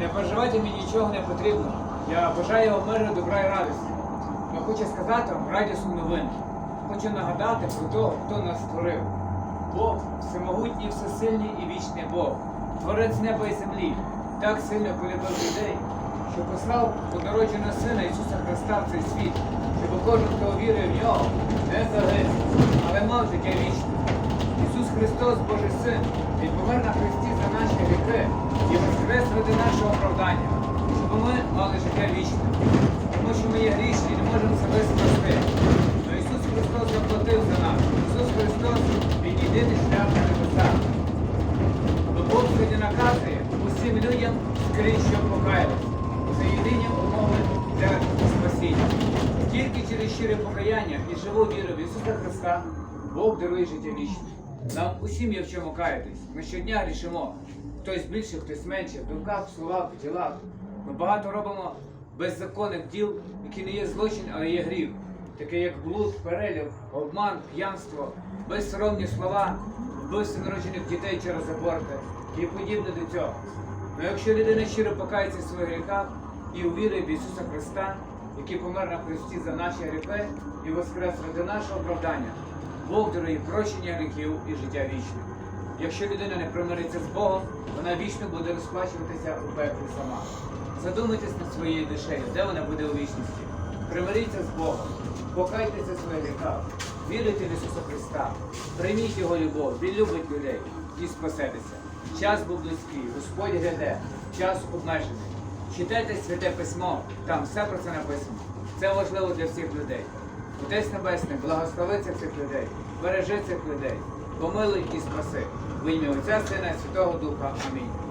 Не переживайте мені нічого не потрібно. Я бажаю вам миру, добра і радості. Я хочу сказати вам радісну новину. Хочу нагадати про того, хто нас створив. Бог всемогутній, всесильний і вічний Бог, творець неба і землі, так сильно полюбив людей, що послав однородженого Сина Ісуса Христа в цей світ, щоб кожен, хто вірує в нього, не загинув, але мав життя вічне. Ісус Христос, Божий Син, Він помер на Христі за наші гріхи нашого щоб ми мали життя вічне. Тому що ми є грішні не можемо себе спасти. Но Ісус Христос заплатив за нас. Ісус Христос єдиний шлях на небеса. Бо Бог сьогодні наказує усім людям скрізь, що покаялись. Це єдині умови для спасіння. Тільки через щире покаяння і живу віру в Ісуса Христа Бог дарує життя вічне. Нам усім є в чому каятись. Ми щодня грішимо. Хтось більше, хтось менше, в думках, в словах, в ділах. Ми багато робимо беззаконних діл, які не є злочин, але є гріх. Таке як блуд, перелів, обман, п'янство, безсоромні слова, вбивство народжених дітей через аборти і подібне до цього. Но якщо людина щиро покається в своїх гріхах і увірить в Ісуса Христа, який помер на Христі за наші гріхи і воскрес ради нашого оправдання, Бог дарує прощення гріхів і життя вічне. Якщо людина не примириться з Богом, вона вічно буде розплачуватися у пеклі сама. Задумайтесь над своєю душею, де вона буде у вічності. Примиріться з Богом, покайтеся своїх гріхах, віруйте в Ісуса Христа, прийміть Його любов, Він любить людей і спасетеся. Час був близький, Господь гляде, час обмежений. Читайте святе письмо, там все про це написано. Це важливо для всіх людей. Отець Небесний, благослови цих людей, бережи цих людей, помилуй і спаси. В ім'я Отця Сина Святого Духа. Амінь.